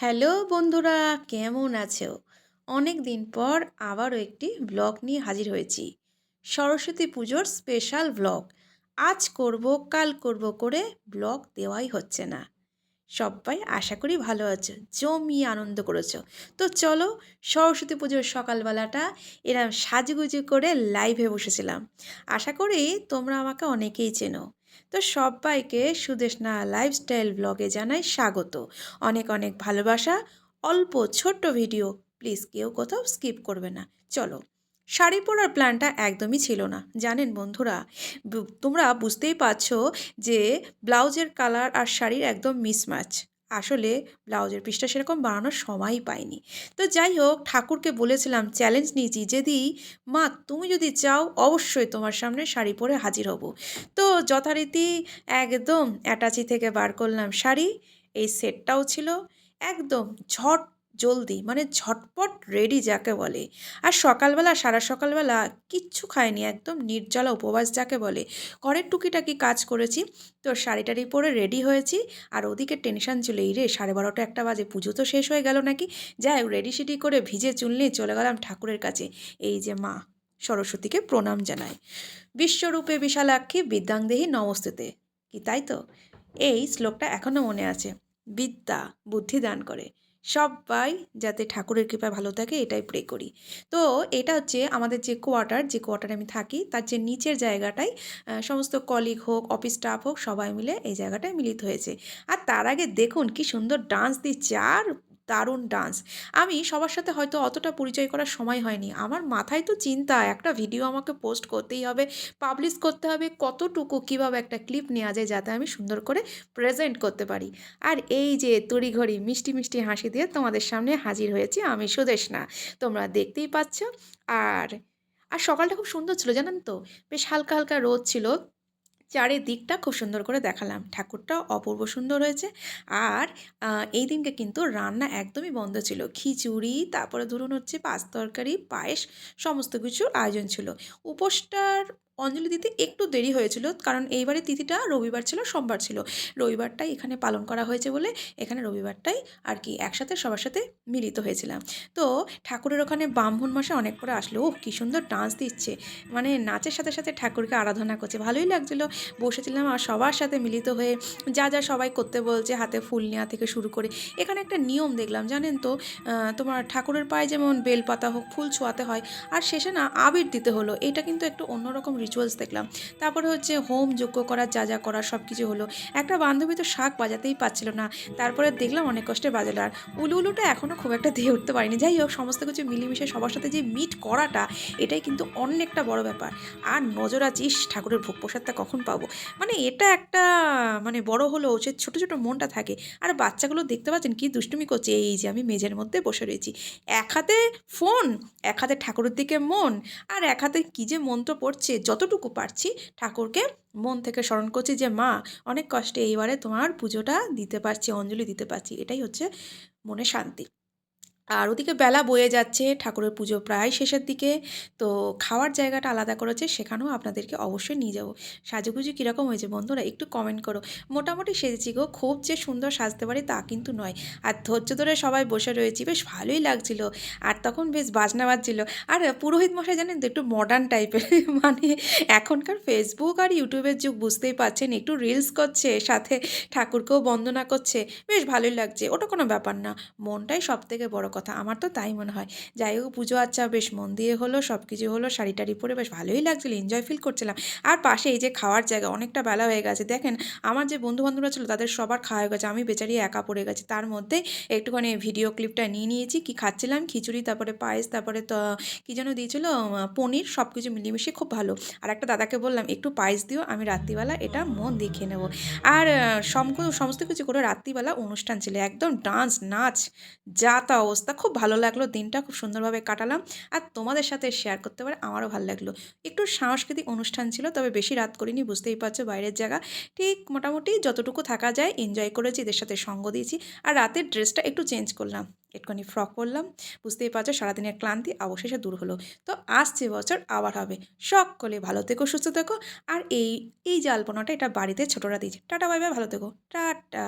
Hello বন্ধুরা, কেমন আছো? অনেক দিন পর আবারও একটি ব্লগ নিয়ে হাজির হয়েছি। সরস্বতী পুজোর স্পেশাল ব্লগ আজ করব, কাল করব করে ব্লগ দেওয়াই হচ্ছে না। সবাই আশা করি ভালো আছো, জমিয়ে আনন্দ করেছ। তো চলো সরস্বতী পুজোর সকালবেলাটা এরম সাজুগুজু করে লাইভে বসেছিলাম। আশা করি তোমরা আমাকে অনেকেই চেনো। তো সবাইকে সুদেশনা লাইফস্টাইল ব্লগে জানাই স্বাগত। অনেক অনেক ভালোবাসা, অল্প ছোট্ট ভিডিও প্লিজ কেউ কোথাও স্কিপ করবে না। চলো, শাড়ি পরার প্ল্যানটা একদমই ছিল না। জানেন বন্ধুরা তোমরা বুঝতেই পারছ যে ব্লাউজের কালার আর শাড়ির একদম মিসম্যাচ আসলে ব্লাউজের পিসটা সেরকম বানানোর সময়ই পাইনি। তো যাই হোক, ঠাকুরকে বলেছিলাম, চ্যালেঞ্জ নিয়েছি যদি, মা তুমি যদি চাও, অবশ্যই তোমার সামনে শাড়ি পরে হাজির হব। তো যথারীতি একদম অ্যাটাচি থেকে বার করলাম শাড়ি, এই সেটটাও ছিল। একদম ঝট জলদি মানে ঝটপট রেডি যাকে বলে। আর সকালবেলা, সারা সকালবেলা কিচ্ছু খায়নি একদম নির্জলা উপবাস যাকে বলে। ঘরের টুকিটাকি কাজ করেছি, তো শাড়ি টাড়ি পরে রেডি হয়েছি। আর ওদিকে টেনশন ছিল, এই রে, সাড়ে বারোটা একটা বাজে, পুজো তো শেষ হয়ে গেল নাকি? যাই রেডি সেডি করে ভিজে চুল নিয়ে চলে গেলাম ঠাকুরের কাছে। এই যে মা, সরস্বতীকে প্রণাম জানাই। বিশ্বরূপে বিশালাক্ষী বিদ্যাংদেহী নমস্তুতে। কি তাই তো? এই শ্লোকটা এখনও মনে আছে। বিদ্যা, বুদ্ধি দান করে। সবাই যাতে ঠাকুরের কৃপায় ভালো থাকে, এটাই প্রে করি। তো এটা হচ্ছে আমাদের যে কোয়ার্টার যে কোয়ার্টারে আমি থাকি, তার যে নিচের জায়গাটায় সমস্ত কলিগ হোক অফিস স্টাফ হোক, সবাই মিলে এই জায়গাটায় মিলিত হয়েছে। আর তার আগে দেখুন কি সুন্দর ডান্স দিচ্ছে, আর দারুণ ডান্স। আমি সবার সাথে হয়তো অতটা পরিচয় করার সময় হয়নি। আমার মাথায় তো চিন্তা, একটা ভিডিও আমাকে পোস্ট করতেই হবে, পাবলিশ করতে হবে, কতটুকু, কীভাবে একটা ক্লিপ নেওয়া যায় যাতে আমি সুন্দর করে প্রেজেন্ট করতে পারি। আর এই যে তড়িঘড়ি, মিষ্টি মিষ্টি হাসি দিয়ে তোমাদের সামনে হাজির হয়েছি আমি সুদেশ না তোমরা দেখতেই পাচ্ছ। আর আর সকালটা খুব সুন্দর ছিল, জানেন তো? বেশ হালকা হালকা রোদ ছিল। চারিদিকটা খুব সুন্দর করে দেখালাম। ঠাকুরটাও অপূর্ব সুন্দর হয়েছে। আর এই দিনকে কিন্তু রান্না একদমই বন্ধ ছিল। খিচুড়ি, তারপরে ধরুন হচ্ছে পাঁচ তরকারি, পায়েস, সমস্ত কিছুর আয়োজন ছিল। উপোসটার অঞ্জলি দিতে একটু দেরি হয়েছিল, কারণ এইবারে তিথিটা রবিবার ছিল, সোমবার ছিল। রবিবারটাই এখানে পালন করা হয়েছে বলে এখানে রবিবারটাই আর কি একসাথে সবার সাথে মিলিত হয়েছিলাম। তো ঠাকুরের ওখানে ব্রাহ্মণ মাসে অনেক পরে আসলো ও কী সুন্দর ডান্স দিচ্ছে। মানে নাচের সাথে সাথে ঠাকুরকে আরাধনা করছে, ভালোই লাগছিল। বসেছিলাম আর সবার সাথে মিলিত হয়ে যা যা সবাই করতে বলছে, হাতে ফুল নেওয়া থেকে শুরু করে। এখানে একটা নিয়ম দেখলাম, জানেন তো? তোমার ঠাকুরের পায়ে যেমন বেলপাতা হোক, ফুল ছোঁয়াতে হয়, আর শেষে না আবির দিতে হলো, এটা কিন্তু একটু অন্যরকম রিচুয়ালস দেখলাম। তারপরে হচ্ছে হোম যজ্ঞ করা, যা যা করা সব কিছু হলো। একটা বান্ধবী তো শাক বাজাতেই পারছিল না। তারপরে দেখলাম অনেক কষ্টে বাজালো। আর উলু উলুটা এখনও খুব একটা দিয়ে উঠতে পারিনি। যাই হোক, সমস্ত কিছু মিলেমিশে সবার সাথে যে মিট করাটা, এটাই কিন্তু অনেকটা বড় ব্যাপার। আর নজর আছিস ঠাকুরের ভোগ প্রসাদটা কখন পাবো? মানে এটা একটা মানে বড় হলেও সে ছোটো ছোটো মনটা থাকে। আর বাচ্চাগুলো দেখতে পাচ্ছেন, কি দুষ্টুমি করছে। এই যে আমি মেঝের মধ্যে বসে রয়েছি। এক হাতে ফোন এক হাতে ঠাকুরের দিকে মন, আর এক হাতে কী যে মন্ত্র পড়ছে যতটুকু পারছি ঠাকুরকে মন থেকে স্মরণ করছি যে, মা, অনেক কষ্টে এইবারে তোমার পুজোটা দিতে পারছি, অঞ্জলি দিতে পারছি। এটাই হচ্ছে মনে শান্তি। আর ওদিকে বেলা বয়ে যাচ্ছে, ঠাকুরের পুজো প্রায় শেষের দিকে। তো খাওয়ার জায়গাটা আলাদা করেছে, সেখানেও আপনাদেরকে অবশ্যই নিয়ে যাব। সাজুগুজু কীরকম হয়েছে বন্ধুরা একটু কমেন্ট করো। মোটামুটি সেজেছি গো, খুব যে সুন্দর সাজতে পারি তা কিন্তু নয়। আর ধৈর্য ধরে সবাই বসে রয়েছি, বেশ ভালোই লাগছিল। আর তখন বেশ বাজনা বাজছিল। আর পুরোহিত মশাই জানেন তো, একটু মডার্ন টাইপের মানে এখনকার ফেসবুক আর ইউটিউবের যুগ বুঝতেই পারছেন, একটু রিলস করছে, সাথে ঠাকুরকেও বন্দনা করছে, বেশ ভালোই লাগছে। ওটা কোনো ব্যাপার না, মনটাই সব থেকে বড় কথা। আমার তো তাই মনে হয়। যাই হোক, পুজো আচ্ছা বেশ মন দিয়ে হলো সব কিছু হলো, শাড়ি টাড়ি পরে বেশ ভালোই লাগছিল এনজয় ফিল করছিলাম। আর পাশে এই যে খাওয়ার জায়গা, অনেকটা বেলা হয়ে গেছে। দেখেন, আমার যে বন্ধু বান্ধবরা ছিল, তাদের সবার খাওয়া হয়ে গেছে, আমি বেচারি একা পড়ে গেছি। তার মধ্যে একটুখানি ভিডিও ক্লিপটা নিয়ে নিয়েছি, কি খাচ্ছিলাম, খিচুড়ি, তারপরে পায়েস, তারপরে তো, কী যেন দিয়েছিল পনির সব কিছু মিলিয়ে খুব ভালো। আর একটা দাদাকে বললাম, একটু পায়েস দিও, আমি রাত্রিবেলা এটা মন দিয়ে খেয়ে নেব। আর সম- সমস্ত কিছু করে রাত্রিবেলা অনুষ্ঠান ছিল, একদম ডান্স নাচ, যা তা অবস্থা খুব ভালো লাগল, দিনটা খুব সুন্দরভাবে কাটালাম আর তোমাদের সাথে শেয়ার করতে পারে আমারও ভালো লাগল। একটু সাংস্কৃতিক অনুষ্ঠান ছিল তবে বেশি রাত করিনি, বুঝতেই পারছ বাইরের জায়গা। ঠিক মোটামুটি যতটুকু থাকা যায় এনজয় করেছি, এদের সাথে সঙ্গ দিয়েছি আর রাতের ড্রেসটা একটু চেঞ্জ করলাম। একটুখানি ফ্রক পরলাম, বুঝতেই পারছ সারাদিনের ক্লান্তি অবশেষে দূর হলো। তো আসছে বছর আবার হবে। সকলে ভালো থেকো, সুস্থ থেকো আর এই এই যে আলপনাটা এটা বাড়িতে ছোটরা দিয়েছে। টাটা, বাই বাই, ভালো থেকো। টাটা।